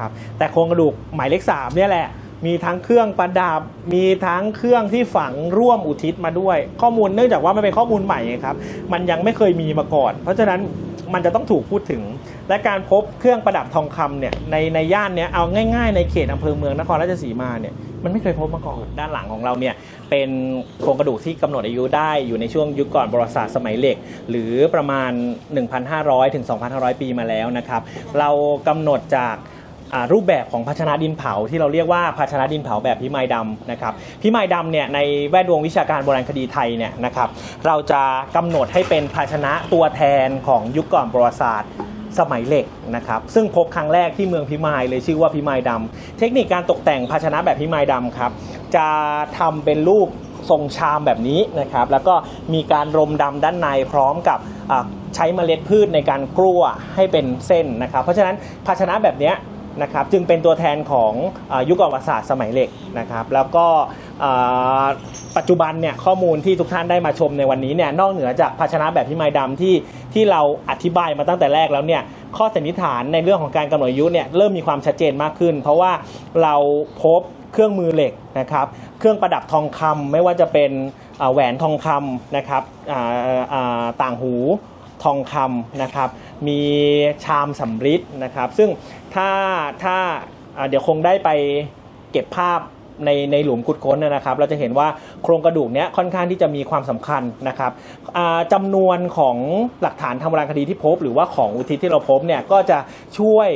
ครับแต่โครงกระดูกหมายเลขสามเนี่ยแหละมีทั้งเครื่องประดับ มีทั้งเครื่องที่ฝังร่วมอุทิศมาด้วย ข้อมูลเนื่องจากว่ามันเป็นข้อมูลใหม่ครับ มันยังไม่เคยมีมาก่อน เพราะฉะนั้นมันจะต้องถูกพูดถึง และการพบเครื่องประดับทองคำเนี่ยในในย่านเนี้ยเอาง่ายๆในเขตอำเภอเมืองนครราชสีมาเนี่ยมันไม่เคยพบมาก่อนด้านหลังของเราเนี่ยเป็นโครงกระดูกที่กำหนดอายุได้อยู่ในช่วงยุคก่อนประวัติศาสตร์สมัยเหล็ก หรือประมาณ 1,500ถึง2,500 ปีมาแล้วนะครับเรากำหนดจาก รูปแบบของภาชนะดินเผาที่เราเรียกว่าภาชนะดินเผาแบบพิมายดำนะครับพิมายดำเนี่ยในแวดวงวิชาการโบราณคดีไทยเนี่ยนะครับเราจะกำหนดให้เป็นภาชนะตัวแทนของยุคก่อนประวัติศาสตร์สมัยเหล็กนะครับซึ่งพบครั้งแรกที่เมืองพิมายเลยชื่อว่าพิมายดำเทคนิคการตกแต่งภาชนะแบบพิมายดำครับจะทำเป็นรูปทรงชามแบบนี้นะครับแล้วก็มีการรมดำด้านในพร้อมกับใช้เมล็ดพืชในการกล้วให้เป็นเส้นนะครับ เพราะฉะนั้นภาชนะแบบเนี้ย นะครับจึงเป็นตัวแทนของอยุคประวัติศาสตร์สมัยเหล็กนะครับแล้วก็ปัจจุบันเนี่ยข้อมูลที่ทุกท่านได้มาชมในวันนี้เนี่ยนอกเหนือจากภาชนะแบบพิมายดำที่ที่เราอธิบายมาตั้งแต่แรกแล้วเนี่ยข้อสันนิษฐานในเรื่องของการกำหนดอายุเนี่ยเริ่มมีความชัดเจนมากขึ้น เพราะว่าเราพบเครื่องมือเหล็กนะครับเครื่องประดับทองคำไม่ว่าจะเป็นแหวนทองคำนะครับต่างหู ทองคำนะครับ มีชามสำริดนะครับ ซึ่งถ้าถ้าเดี๋ยวคงได้ไปเก็บภาพในในหลุมขุดค้นนะครับ เราจะเห็นว่าโครงกระดูกเนี้ยค่อนข้างที่จะมีความสำคัญนะครับอ่าจำนวนของหลักฐานทางโบราณคดีที่พบ หรือว่าของอุทิศที่เราพบเนี่ยก็จะช่วย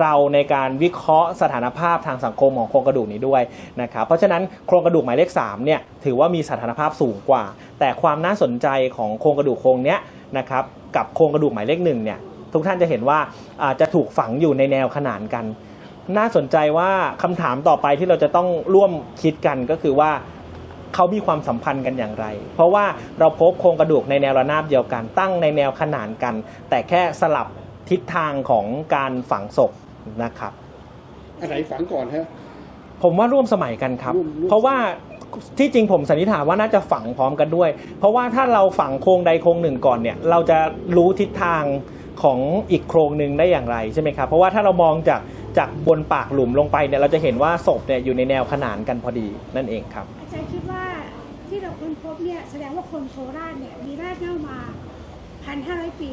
เราในการวิเคราะห์สถานภาพทางสังคมของโครงกระดูกนี้ด้วยนะครับเพราะฉะนั้นโครงกระดูกหมายเลข3เนี่ยถือว่ามีสถานภาพสูงกว่า แต่ความน่าสนใจของโครงกระดูกโครงเนี้ยนะครับ กับโครงกระดูกหมายเลขหนึ่งเนี่ยทุกท่านจะเห็นว่าอ่าจะถูกฝังอยู่ในแนวขนานกัน น่าสนใจว่าคำถามต่อไปที่เราจะต้องร่วมคิดกันก็คือว่าเขามีความสัมพันธ์กันอย่างไร เพราะว่าเราพบโครงกระดูกในแนวระนาบเดียวกัน ตั้งในแนวขนานกัน แต่แค่สลับทิศทางของการฝังศพนะครับอันไหนฝังก่อนฮะผมว่าร่วมสมัยกันครับร่วมร่วมเพราะว่า ที่จริงผมสันนิษฐานว่าน่าจะฝังพร้อมกันด้วย เพราะว่าถ้าเราฝังโครงใดโครงหนึ่งก่อนเนี่ย เราจะรู้ทิศทางของอีกโครงหนึ่งได้อย่างไรใช่ไหมครับ เพราะว่าถ้าเรามองจากจากบนปากหลุมลงไปเนี่ยเราจะเห็นว่าศพเนี่ยอยู่ในแนวขนานกันพอดีนั่นเองครับ อาจารย์คิดว่าที่เราค้นพบเนี่ยแสดงว่าคนโคราชเนี่ยมีรากเหง้ามาพันห้าร้อยปี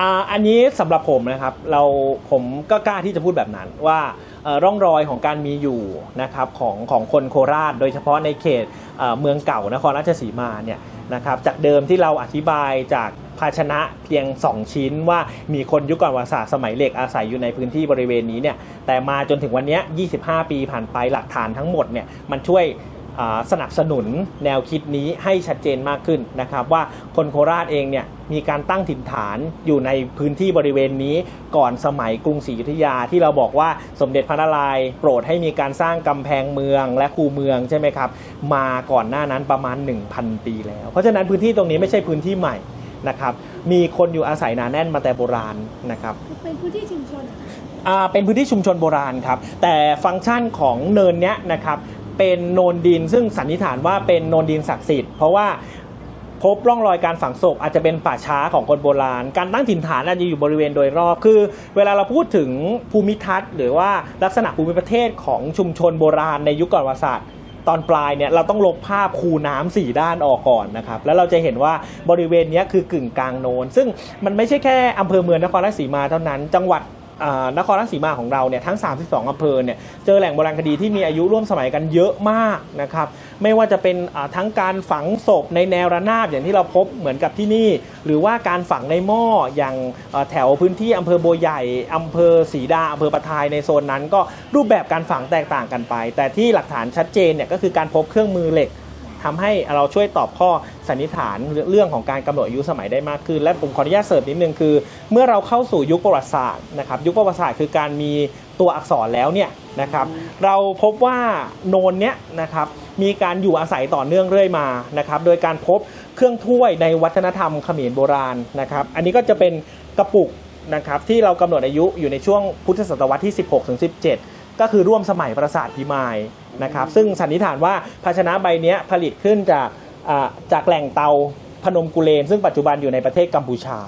อ่าอันนี้สำหรับผมนะครับเราผมก็กล้าที่จะพูดแบบนั้นว่าเอ่อร่องรอยของการมีอยู่นะครับของของคนโคราช โดยเฉพาะในเขตเอ่อเมืองเก่านครราชสีมาเนี่ยนะครับจากเดิมที่เราอธิบายจากภาชนะเพียง 2 ชิ้นว่ามีคนยุคก่อนประวัติศาสตร์สมัยเหล็กอาศัยอยู่ในพื้นที่บริเวณนี้เนี่ยแต่มาจนถึงวันเนี้ย25 ปีผ่านไปหลักฐานทั้งหมดเนี่ยมันช่วย สนับสนุนแนวคิดนี้ให้ชัดเจนมากขึ้นนะครับว่าคนโคราชเองเนี่ยมีการตั้งถิ่นฐานอยู่ในพื้นที่บริเวณนี้ก่อนสมัยกรุงศรีอยุธยาที่เราบอกว่าสมเด็จพระนารายณ์โปรดให้มีการสร้างกำแพงเมืองและคูเมืองใช่ไหมครับมาก่อนหน้านั้นประมาณ 1,000 ปีแล้ว เพราะฉะนั้นพื้นที่ตรงนี้ไม่ใช่พื้นที่ใหม่นะครับมีคนอยู่อาศัยหนาแน่นมาแต่โบราณนะครับคือเป็นพื้นที่ชุมชนเหรอคะอ่าเป็นพื้นที่ชุมชนโบราณครับแต่ฟังก์ชันของเนินเนี้ยนะครับ เป็นโนนดิน ซึ่งสันนิษฐานว่าเป็นโนนดินศักดิ์สิทธิ์ เพราะว่าพบร่องรอยการฝังศพอาจจะเป็นป่าช้าของคนโบราณ การตั้งถิ่นฐานอาจจะอยู่บริเวณโดยรอบ คือ เวลาเราพูดถึงภูมิทัศน์ หรือว่าลักษณะภูมิประเทศของชุมชนโบราณในยุคก่อนประวัติศาสตร์ตอนปลายเนี่ยเราต้องลบภาพคูน้ำสี่ด้านออกก่อนนะครับ แล้วเราจะเห็นว่าบริเวณนี้คือกึ่งกลางโนน ซึ่งมันไม่ใช่แค่อำเภอเมืองนครราชสีมาเท่านั้น จังหวัด นครราชสีมาของเราเนี่ยทั้ง 32อำเภอเนี่ยเจอแหล่งโบราณคดีที่มีอายุร่วมสมัยกันเยอะมากนะครับไม่ว่าจะเป็นทั้งการฝังศพในแนวระนาบอย่างที่เราพบเหมือนกับที่นี่ หรือว่าการฝังในหม้ออย่างแถวพื้นที่อำเภอโบใหญ่อำเภอศรีดาอำเภอปะทายในโซนนั้น ก็รูปแบบการฝังแตกต่างกันไป แต่ที่หลักฐานชัดเจนเนี่ยก็คือการพบเครื่องมือเหล็ก ทำให้เราช่วยตอบข้อสันนิษฐานเรื่องของการกำหนดอายุสมัยได้มากขึ้น และผมขออนุญาตเสริมนิดนึงคือ เมื่อเราเข้าสู่ยุคประวัติศาสตร์นะครับยุคประวัติศาสตร์คือการมีตัวอักษรแล้วเนี่ยนะครับเราพบว่าโนนเนี้ยนะครับมีการอยู่อาศัยต่อเนื่องเรื่อยมานะครับโดยการพบเครื่องถ้วยในวัฒนธรรมเขมรโบราณนะครับอันนี้ก็จะเป็นกระปุกนะครับที่เรากำหนดอายุอยู่ในช่วงพุทธศตวรรษที่ 16ถึง17 ก็คือร่วมสมัยปราสาทพิมายนะครับซึ่งสันนิษฐานว่าภาชนะใบเนี้ยผลิตขึ้นจากอ่าจากแหล่งเตาพนมกุเลน ซึ่งปัจจุบันอยู่ในประเทศกัมพูชา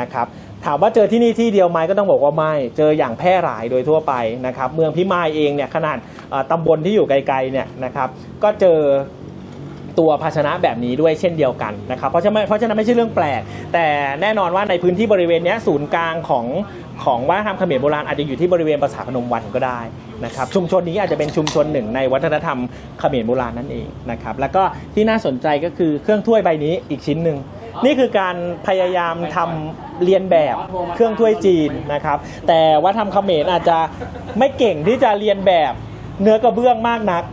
นะครับถามว่าเจอที่นี่ที่เดียวไหมก็ต้องบอกว่าไม่ เจออย่างแพร่หลายโดยทั่วไปนะครับ เมืองพิมายเองเนี่ยขนาดเอ่อตำบลที่อยู่ไกลๆเนี่ยนะครับ ก็เจอ ตัวภาชนะแบบนี้ด้วยเช่นเดียวกันนะครับเพราะฉะนั้นเพราะฉะนั้นไม่ใช่เรื่องแปลก แต่แน่นอนว่าในพื้นที่บริเวณนี้ศูนย์กลางของของวัฒนธรรมเขมรโบราณอาจจะอยู่ที่บริเวณปราสาพนมวันก็ได้นะครับชุมชนนี้อาจจะเป็นชุมชนหนึ่งในวัฒนธรรมเขมรโบราณนั่นเองนะครับแล้วก็ที่น่าสนใจก็คือเครื่องถ้วยใบนี้อีกชิ้นหนึ่งนี่คือการพยายามทำเรียนแบบเครื่องถ้วยจีนนะครับ แต่ว่าทำเขมรอาจจะไม่เก่งที่จะเรียนแบบเนื้อกระเบื้องมากนัก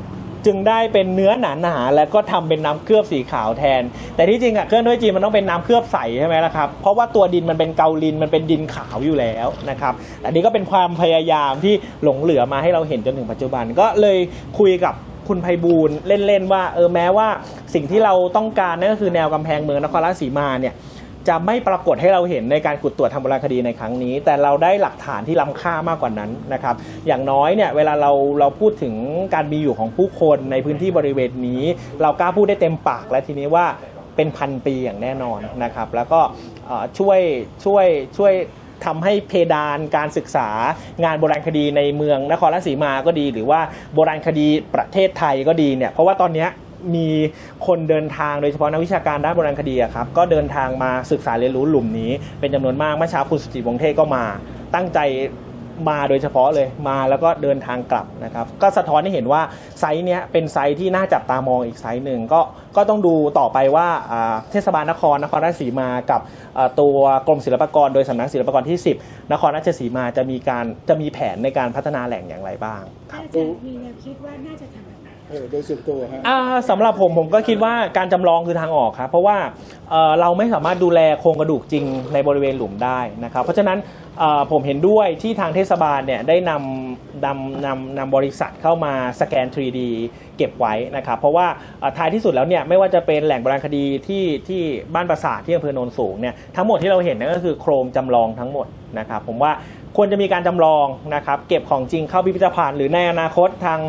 จึงได้เป็นเนื้อหนาหนาๆแล้วก็ทำเป็นน้ำเคลือบสีขาวแทน แต่ที่จริงอะเครื่องถ้วยจีนมันต้องเป็นน้ำเคลือบใสใช่ไหมล่ะครับเพราะว่าตัวดินมันเป็นเกาลินมันเป็นดินขาวอยู่แล้วนะครับอันนี้ก็เป็นความพยายามที่หลงเหลือมาให้เราเห็นจนถึงปัจจุบันก็เลยคุยกับคุณไพบูลย์เล่นๆว่าเออแม้ว่าสิ่งที่เราต้องการนั่นก็คือแนวกำแพงเมืองนครราชสีมาเนี่ย จะไม่ปรากฏให้เราเห็นในการขุดตรวจทำโบราณคดีในครั้งนี้ แต่เราได้หลักฐานที่ล้ำค่ามากกว่านั้นนะครับ อย่างน้อยเนี่ยเวลาเราเราพูดถึงการมีอยู่ของผู้คนในพื้นที่บริเวณนี้ เรากล้าพูดได้เต็มปากและทีนี้ว่าเป็นพันปีอย่างแน่นอนนะครับ แล้วก็ช่วยช่วยช่วยทำให้เพดานการศึกษางานโบราณคดีในเมืองนครราชสีมาก็ดี หรือว่าโบราณคดีประเทศไทยก็ดีเนี่ยเพราะว่าตอนเนี้ย มีคนเดินทางโดยเฉพาะนักวิชาการด้านโบราณคดีอะครับก็เดินทางมาศึกษาเรียนรู้หลุมนี้ เป็นจำนวนมากเมื่อเช้าคุณสุจิตวงศ์เทศก็มา ตั้งใจมาโดยเฉพาะเลยมาแล้วก็เดินทางกลับนะครับ ก็สะท้อนให้เห็นว่าไซต์เนี้ยเป็นไซต์ที่น่าจับตามองอีกไซต์หนึ่งก็ก็ต้องดูต่อไปว่าอ่าเทศบาลนครนครราชสีมากับอ่าตัวกรมศิลปากร โดยสำนักศิลปากรที่ 10 นครราชสีมาจะมีการจะมีแผนในการพัฒนาแหล่งอย่างไรบ้างถ้าอาจารย์มีแนวคิดว่าน่าจะทำอะไร เออโดยส่วนตัวฮะ อ่าสำหรับผมผมก็คิดว่าการจำลองคือทางออกครับเพราะว่าเอ่อเราไม่สามารถดูแลโครงกระดูกจริงในบริเวณหลุมได้นะครับเพราะฉะนั้นเอ่อผมเห็นด้วยที่ทางเทศบาลเนี่ยได้นำนำนำนำบริษัทเข้ามาสแกน 3D เก็บไว้นะครับเพราะว่าเอ่อท้ายที่สุดแล้วเนี่ยไม่ว่าจะเป็นแหล่งโบราณคดีที่ที่บ้านปราสาทที่อำเภอโนนสูงเนี่ยทั้งหมดที่เราเห็นนั่นก็คือโครงจำลองทั้งหมดนะครับผมว่าควรจะมีการจำลองนะครับเก็บของจริงเข้าพิพิธภัณฑ์หรือในอนาคตทาง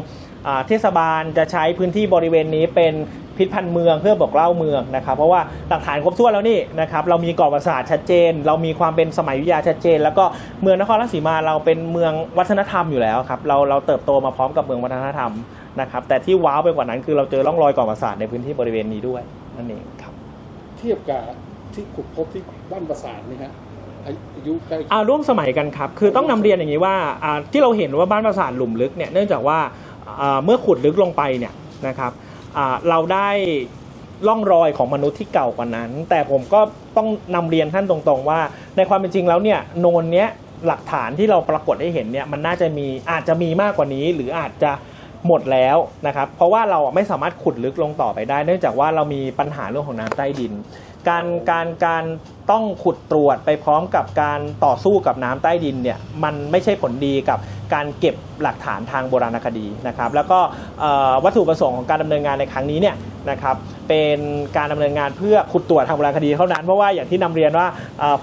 เทศบาลจะใช้พื้นที่บริเวณนี้เป็นพิพิธภัณฑ์เมืองเพื่อบอกเล่าเมืองนะครับ เพราะว่าหลักฐานครบถ้วนแล้วนี่นะครับเรามีกรอบประวัติศาสตร์ชัดเจน เรามีความเป็นสมัยวิทยาชัดเจน แล้วก็เมืองนครราชสีมาเราเป็นเมืองวัฒนธรรมอยู่แล้วครับเราเราเติบโตมาพร้อมกับเมืองวัฒนธรรมนะครับแต่ที่ว้าวไปกว่านั้นคือเราเจอร่องรอยกรอบประวัติศาสตร์ในพื้นที่บริเวณนี้ด้วยนั่นเองครับเทียบกับที่ขุดพบที่บ้านประสาทนี่ฮะอายุใกล้อ่าร่วมสมัยกันครับคือต้องนำเรียนอย่างนี้ว่าอ่าที่เราเห็นว่าบ้านปราสาทหลุมลึกเนี่ยเนื่องจากว่าอ่า เมื่อขุดลึกลงไปเนี่ยนะครับเราได้ร่องรอยของมนุษย์ที่เก่ากว่านั้น แต่ผมก็ต้องนำเรียนท่านตรงๆว่า ในความเป็นจริงแล้วเนี่ยโนนเนี้ยหลักฐานที่เราปรากฏให้เห็นเนี่ยมันน่าจะมีอาจจะมีมากกว่านี้ หรืออาจจะหมดแล้วนะครับ เพราะว่าเราไม่สามารถขุดลึกลงต่อไปได้ เนื่องจากว่าเรามีปัญหาเรื่องของน้ำใต้ดิน การการการต้องขุดตรวจไปพร้อมกับการต่อสู้กับน้ำใต้ดินเนี่ยมันไม่ใช่ผลดีกับการเก็บหลักฐานทางโบราณคดีนะครับ แล้วก็วัตถุประสงค์ของการดำเนินงานในครั้งนี้เนี่ยนะครับเป็นการดำเนินงานเพื่อขุดตรวจทางโบราณคดีเท่านั้น เพราะว่าอย่างที่นำเรียนว่า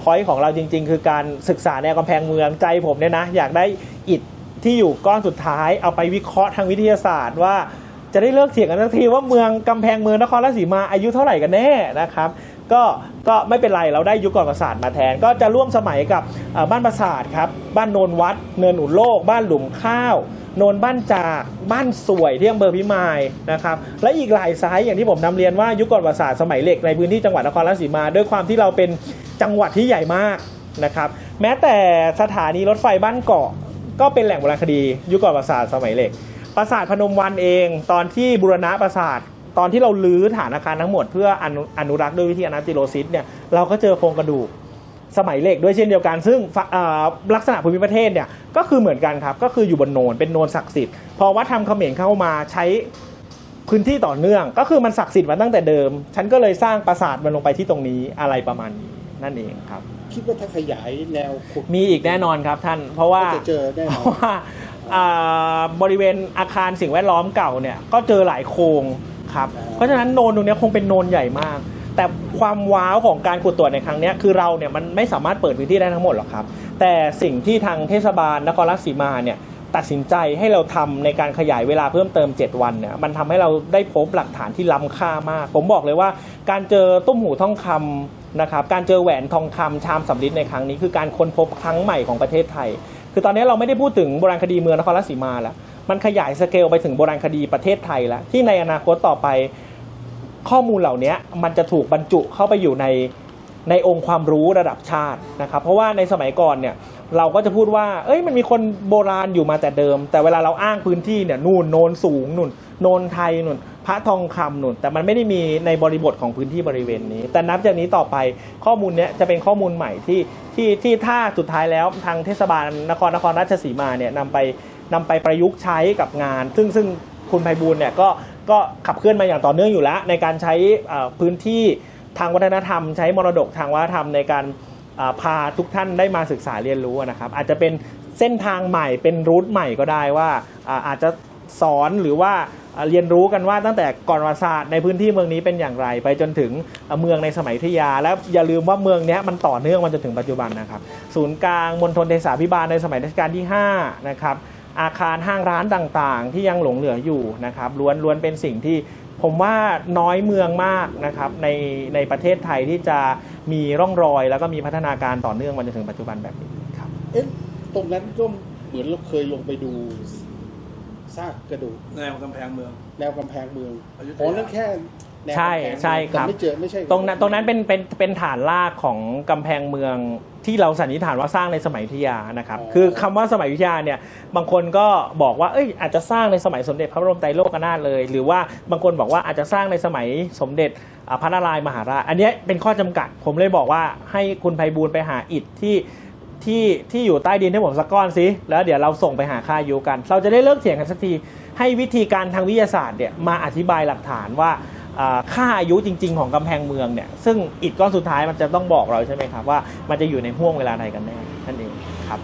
พอยต์ของเราจริง ๆ คือการศึกษาแนวกำแพงเมืองใจผมเนี่ยนะอยากได้อิฐที่อยู่ก้อนสุดท้ายเอาไปวิเคราะห์ทางวิทยาศาสตร์ว่าจะได้เลิกเถียงกันสักทีว่าเมืองกำแพงเมืองนครราชสีมาอายุเท่าไหร่กันแน่นะครับ ก็ก็ไม่เป็นไรเราได้ยุคก่อนประสาทมาแทน ก็จะร่วมสมัยกับบ้านประสาทครับบ้านโนนวัด เนินอุโลก บ้านหลุมข้าวโนนบ้านจากบ้านสวยที่อำเภอพิมายนะครับและอีกหลายไซส์อย่างที่ผมนำเรียนว่ายุคก่อนประสาทสมัยเหล็กในพื้นที่จังหวัดนครราชสีมา ด้วยความที่เราเป็นจังหวัดที่ใหญ่มากนะครับแม้แต่สถานีรถไฟบ้านเกาะ ก็เป็นแหล่งโบราณคดี ยุคก่อนประสาทสมัยเหล็กปราสาทพนมวันเอง ตอนที่บูรณะปราสาท ตอนที่เราลื้อฐานอาคารทั้งหมดเพื่ออนุอนุรักษ์ด้วยวิธีอนาติโลซิสเนี่ยเราก็เจอโครงกระดูกสมัยเหล็กด้วยเช่นเดียวกัน ซึ่งฟะเอ่อลักษณะภูมิประเทศเนี่ยก็คือเหมือนกันครับ ก็คืออยู่บนโนนเป็นโนนศักดิ์สิทธิ์พอวัดธรรมเขมรเข้ามาใช้พื้นที่ต่อเนื่อง ก็คือมันศักดิ์สิทธิ์มาตั้งแต่เดิม ฉันก็เลยสร้างปราสาทมันลงไปที่ตรงนี้อะไรประมาณนี้นั่นเองครับ คิดว่าถ้าขยายแนวขุดมีอีกแน่นอนครับท่าน เพราะว่าก็จะเจอแน่นอนเพราะว่าอ่าบริเวณอาคารสิ่งแวดล้อมเก่าเนี่ยก็เจอหลายโครง ครับเพราะฉะนั้นโนนตรงนี้คงเป็นโนนใหญ่มาก แต่ความว้าวของการขุดตรวจในครั้งนี้คือเราเนี่ยมันไม่สามารถเปิดพื้นที่ได้ทั้งหมดหรอกครับ แต่สิ่งที่ทางเทศบาลนครราชสีมาเนี่ยตัดสินใจให้เราทำในการขยายเวลาเพิ่มเติม 7 วันเนี่ยมันทำให้เราได้พบหลักฐานที่ล้ำค่ามาก ผมบอกเลยว่าการเจอตุ้มหูทองคำนะครับการเจอแหวนทองคำชามสำริดในครั้งนี้ คือการค้นพบครั้งใหม่ของประเทศไทย คือตอนนี้เราไม่ได้พูดถึงโบราณคดีเมืองนครราชสีมาแล้ว มันขยายสเกลไปถึงโบราณคดีประเทศไทยแล้ว ที่ในอนาคตต่อไปข้อมูลเหล่านี้มันจะถูกบรรจุเข้าไปอยู่ในในองค์ความรู้ระดับชาตินะครับ เพราะว่าในสมัยก่อนเนี่ยเราก็จะพูดว่า เอ้ยมันมีคนโบราณอยู่มาแต่เดิม แต่เวลาเราอ้างพื้นที่เนี่ยนู่นโนนสูงนู่นโนนไทยนู่นพระทองคำนู่น แต่มันไม่ได้มีในบริบทของพื้นที่บริเวณนี้ แต่นับจากนี้ต่อไปข้อมูลเนี้ยจะเป็นข้อมูลใหม่ที่ที่ที่ถ้าสุดท้ายแล้วทางเทศบาลนครนครราชสีมาเนี่ยนำไป นำไปประยุกต์ใช้กับงาน ซึ่งซึ่งคุณไพบูลย์เนี่ยก็ก็ขับเคลื่อนมาอย่างต่อเนื่องอยู่แล้ว ในการใช้พื้นที่ทางวัฒนธรรม ใช้มรดกทางวัฒนธรรมในการพาทุกท่านได้มาศึกษาเรียนรู้นะครับอาจจะเป็นเส้นทางใหม่เป็นรูทใหม่ก็ได้ว่าอาจจะสอนหรือว่าเรียนรู้กันว่าตั้งแต่ก่อนประวัติศาสตร์ในพื้นที่เมืองนี้เป็นอย่างไร ไปจนถึงเมืองในสมัยอยุธยา แล้วอย่าลืมว่าเมืองนี้มันต่อเนื่องมาจนถึงปัจจุบันนะครับ ศูนย์กลางมณฑลเทศาพิบาลในสมัยรัชกาลที่5นะครับ อาคารห้างร้านต่างๆ ที่ยังหลงเหลืออยู่นะครับล้วนล้วนเป็นสิ่งที่ผมว่าน้อยเมืองมากนะครับในในประเทศไทยที่จะมีร่องรอย แล้วก็มีพัฒนาการต่อเนื่องมาจนถึงปัจจุบันแบบนี้ครับเอ๊ะตรงนั้นก็เหมือนเราเคยลงไปดูซากกระดูกแนวกำแพงเมือง แนวกำแพงเมืองอยุธยาอ๋อนั่นแค่ แนวใช่กำแพงเมืองใช่ครับ แต่ไม่เจอไม่ใช่ตรงนั้นตรงนั้นเป็นเป็นเป็นฐานรากของกำแพงเมืองที่เราสันนิษฐานว่าสร้างในสมัยอยุธยานะครับ คือคำว่าสมัยอยุธยาเนี่ยบางคนก็บอกว่าเอ้ยอาจจะสร้างในสมัยสมเด็จพระบรมไตรโลกนาถเลย หรือว่าบางคนบอกว่าอาจจะสร้างในสมัยสมเด็จอ่าพระนารายณ์มหาราชอันเนี้ยเป็นข้อจำกัด ผมเลยบอกว่าให้คุณไพบูลย์ไปหาอิฐที่ที่ที่อยู่ใต้ดินให้ผมสักก้อนสิแล้วเดี๋ยวเราส่งไปหาค่าอายุกัน เราจะได้เลิกเถียงกันสักทีให้วิธีการทางวิทยาศาสตร์เนี่ยมาอธิบายหลักฐานว่าอ่า ค่าอายุจริง ๆ ของกำแพงเมืองเนี่ยซึ่งอิฐก้อนสุดท้ายมันจะต้องบอกเราใช่ไหมครับว่ามันจะอยู่ในห่วงเวลาใดกันแน่นั่นเองครับ